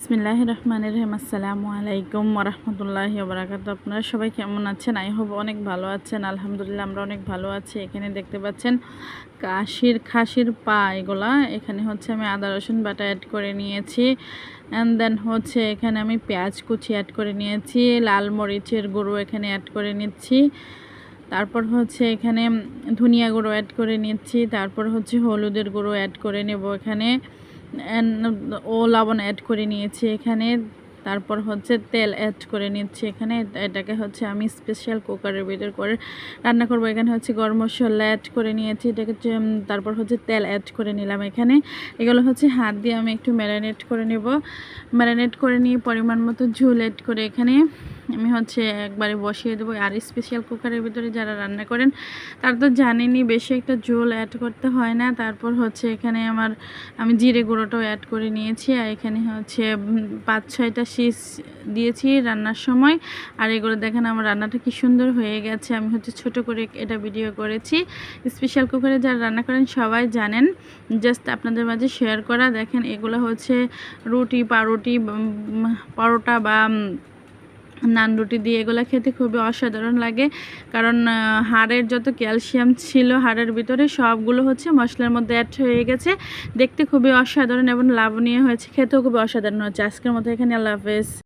বিসমিল্লাহ রহমান রহিম। আসসালামু আলাইকুম রহমতুল্লাহি বারাকাত আপনারা সবাই কেমন আছেন? আই হোপ অনেক ভালো আছেন। আলহামদুলিল্লাহ, আমরা অনেক ভালো আছি। এখানে দেখতে পাচ্ছেন কাশির খাসির পা এগুলা। এখানে হচ্ছে আমি আদা, রসুন বাটা অ্যাড করে নিয়েছি। অ্যান্ড দেন হচ্ছে এখানে আমি পেঁয়াজ কুচি অ্যাড করে নিয়েছি। লাল মরিচের গুঁড়ো এখানে অ্যাড করে নিচ্ছি। তারপর হচ্ছে এখানে ধনিয়া গুঁড়ো অ্যাড করে নিচ্ছি। তারপর হচ্ছে হলুদের গুঁড়ো অ্যাড করে নেব এখানে। ও লবণ অ্যাড করে নিয়েছি এখানে। তারপর হচ্ছে তেল অ্যাড করে নিচ্ছি এখানে। এটাকে হচ্ছে আমি স্পেশাল কুকারের ভিতর করে রান্না করব। এখানে হচ্ছে গরম মশলা অ্যাড করে নিয়েছি। এটাকে তারপর হচ্ছে তেল অ্যাড করে নিলাম এখানে। এগুলো হচ্ছে হাত দিয়ে আমি একটু ম্যারিনেট করে নেব। ম্যারিনেট করে নিয়ে পরিমাণ মতো ঝুল অ্যাড করে এখানে। আমি হচ্ছে একবারে বসিয়ে দেবো। আর স্পেশাল কুকারের ভিতরে যারা রান্না করেন, তারা তো জানেনি বেশি একটা ঝোল অ্যাড করতে হয় না। তারপর হচ্ছে এখানে আমার, আমি জিরে গুঁড়োটাও অ্যাড করে নিয়েছি। আর এখানে হচ্ছে পাঁচ ছয়টা শীষ দিয়েছি রান্নার সময়। আর এগুলো দেখেন আমার রান্নাটা কি সুন্দর হয়ে গেছে। আমি হচ্ছে ছোট করে এটা ভিডিও করেছি। স্পেশাল কুকারে যারা রান্না করেন সবাই জানেন। জাস্ট আপনাদের মাঝে শেয়ার করা। দেখেন এগুলো হচ্ছে রুটি, পাউরুটি পরোটা বা নান রুটি দিয়ে এগুলো খেতে খুবই অসাধারণ লাগে। কারণ হাড়ের যত ক্যালসিয়াম ছিল হাড়ের ভিতরে সবগুলো হচ্ছে মশলার মধ্যে অ্যাড হয়ে গেছে। দেখতে খুবই অসাধারণ এবং লাভনীয় হয়েছে। খেতেও খুবই অসাধারণ হচ্ছে আজকের মতো এখানে আল্লাহ হাফেজ।